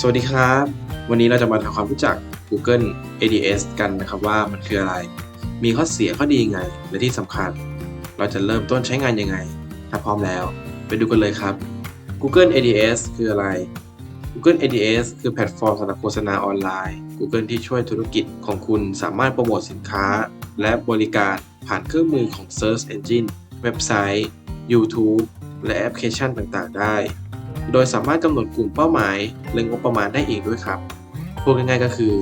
สวัสดีครับ วันนี้เราจะมาทำความรู้จัก Google ADS กันนะครับว่ามันคืออะไร มีข้อเสียข้อดียังไง และที่สำคัญ เราจะเริ่มต้นใช้งานยังไง ถ้าพร้อมแล้ว ไปดูกันเลยครับ Google ADS คืออะไร Google ADS คือแพลตฟอร์มสำหรับโฆษณาออนไลน์ Google ที่ช่วยธุรกิจของคุณสามารถโปรโมทสินค้า และบริการผ่านเครื่องมือของ Search Engine เว็บไซต์ YouTube และแอปพลิเคชันต่างๆ ได้ โดยสามารถกำหนดกลุ่มเป้าหมายและงบประมาณได้อีกด้วยครับพูดง่ายๆก็คือ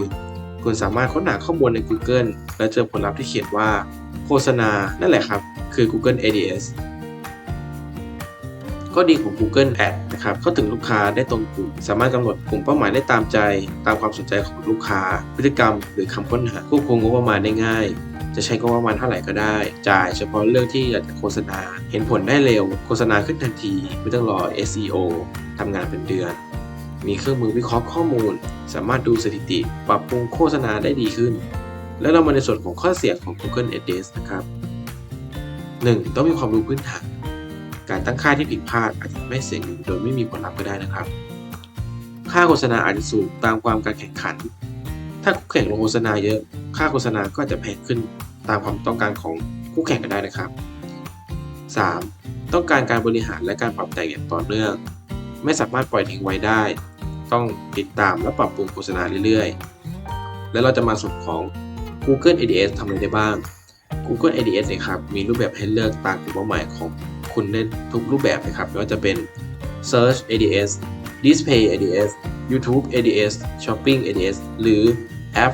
คุณสามารถค้นหาข้อมูลใน Google และเจอผลลัพธ์ที่เขียนว่า โฆษณานั่นแหละครับ คือ Google ADS ข้อดีของ Google Ad นะครับเข้าถึงลูกค้าได้ตรงกลุ่ม สามารถกำหนดกลุ่มเป้าหมายได้ตามใจ ตามความสนใจของลูกค้า พฤติกรรม หรือคำค้นหาควบคุมงบประมาณได้ง่าย จะใช้งบประมาณเท่าไหร่ก็ได้ จ่ายเฉพาะเรื่องที่อยากจะโฆษณา เห็นผลได้เร็ว โฆษณาขึ้นทันที ไม่ต้องรอ SEO ทำงานเป็นเดือน มีเครื่องมือวิเคราะห์ข้อมูล สามารถดูสถิติ ปรับปรุงโฆษณาได้ดีขึ้น แล้วเรามาในส่วนของข้อเสียของ Google ADS นะครับ 1. ต้องมีความรู้พื้นฐาน การตั้งค่าที่ผิดพลาดอาจจะทำให้เสียเงินโดยไม่มีผลลัพธ์ก็ได้นะครับ ค่าโฆษณาอาจจะสูงตามความการแข่งขัน ถ้าคู่แข่งลงโฆษณาเยอะ ค่าโฆษณาก็อาจจะแพงขึ้นตามความต้องการของคู่แข่งกันได้นะครับ 3. ต้องการการบริหารและการปรับแต่งอย่างต่อเนื่อง ไม่สามารถปล่อยทิ้งไว้ได้ ต้องติดตามและปรับปรุงโฆษณาเรื่อยๆ แล้วเราจะมาส่วนของ Google ADS ทำอะไรได้บ้าง Google ADS เนะครับ มีรูปแบบให้เลือกตามกลุ่มเป้าหมายของ คุณได้ทุกรูปแบบเลยครับไม่ว่าจะเป็น Search ADS Display ADS YouTube ADS Shopping ADS หรือ App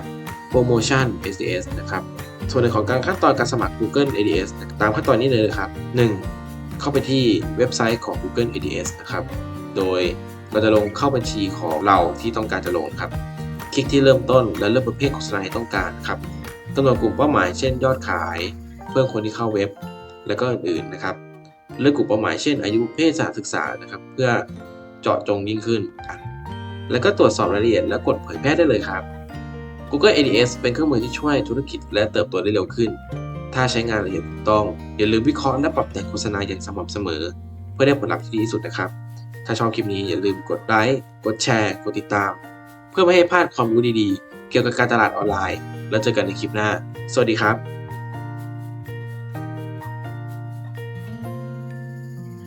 Promotion ADS นะครับส่วนในของการขั้นตอนการสมัคร Google ADS ตามขั้นตอนนี้เลยนะครับ 1. เข้าไปที่เว็บไซต์ของ Google ADS นะครับ โดยเราจะลงเข้าบัญชีของเราที่ต้องการจะลงครับ คลิกที่เริ่มต้นและเลือกประเภทโฆษณาที่ต้องการครับกำหนดกลุ่มเป้าหมายเช่นยอดขาย เพื่อคนที่เข้าเว็บ และก็อื่นๆนะครับ เลือกกลุ่มเป้าหมายเช่นอายุเพศสถานศึกษานะครับเพื่อเจาะจงยิ่งขึ้น แล้วก็ตรวจสอบรายละเอียดและกดเผยแพร่ได้เลยครับ Google ADS เป็นเครื่องมือที่ช่วยธุรกิจและเติบโตได้เร็วขึ้น ถ้าใช้งานละเอียดถูกต้อง อย่าลืมวิเคราะห์และปรับแต่งโฆษณาอย่างสม่ำเสมอ เพื่อได้ผลลัพธ์ที่ดีที่สุดนะครับ ถ้าชอบคลิปนี้อย่าลืมกดไลค์กดแชร์กดติดตาม เพื่อไม่ให้พลาดความรู้ดีๆ เกี่ยวกับการตลาดออนไลน์แล้วเจอกันในคลิปหน้า สวัสดีครับ